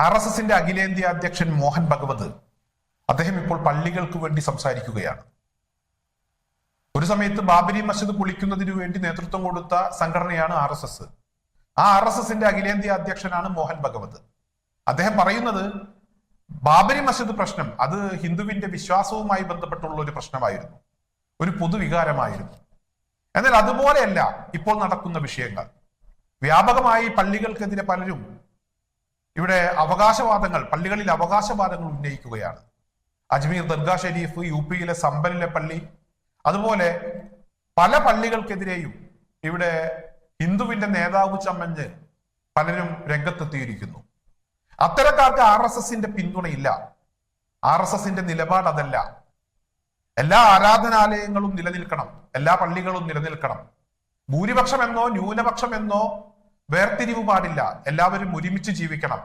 R S എസിന്റെ അഖിലേന്ത്യാ അധ്യക്ഷൻ മോഹൻ ഭഗവത് അദ്ദേഹം ഇപ്പോൾ പള്ളികൾക്ക് വേണ്ടി സംസാരിക്കുകയാണ്. ഒരു സമയത്ത് ബാബരി മസ്ജിദ് പൊളിക്കുന്നതിനു വേണ്ടി നേതൃത്വം കൊടുത്ത സംഘടനയാണ് ആർ എസ് എസ്. ആ ആർ എസ് എസിന്റെ അഖിലേന്ത്യാ അധ്യക്ഷനാണ് മോഹൻ ഭഗവത്. അദ്ദേഹം പറയുന്നത് ബാബരി മസ്ജിദ് പ്രശ്നം അത് ഹിന്ദുവിന്റെ വിശ്വാസവുമായി ബന്ധപ്പെട്ടുള്ള ഒരു പ്രശ്നമായിരുന്നു. ഒരു പൊതുവികാരമായിരുന്നു. എന്നാൽ അതുപോലെയല്ല ഇപ്പോൾ നടക്കുന്ന വിഷയങ്ങൾ. വ്യാപകമായി പള്ളികൾക്കെതിരെ പലരും ഇവിടെ അവകാശവാദങ്ങൾ പള്ളികളിൽ അവകാശവാദങ്ങൾ ഉന്നയിക്കുകയാണ്. അജ്മീർ ദർഗാ ഷെരീഫ് യു പിയിലെ സമ്പലിലെ പള്ളി അതുപോലെ പല പള്ളികൾക്കെതിരെയും ഇവിടെ ഹിന്ദുവിന്റെ നേതാവ് ചമ്മഞ്ഞ് പലരും രംഗത്തെത്തിയിരിക്കുന്നു. അത്തരക്കാർക്ക് ആർ എസ് എസിന്റെ പിന്തുണയില്ല. ആർ എസ് എസിന്റെ നിലപാട് അതല്ല. എല്ലാ ആരാധനാലയങ്ങളും നിലനിൽക്കണം എല്ലാ പള്ളികളും നിലനിൽക്കണം. ഭൂരിപക്ഷം എന്നോ ന്യൂനപക്ഷം എന്നോ വേർതിരിവ് പാടില്ല എല്ലാവരും ഒരുമിച്ച് ജീവിക്കണം.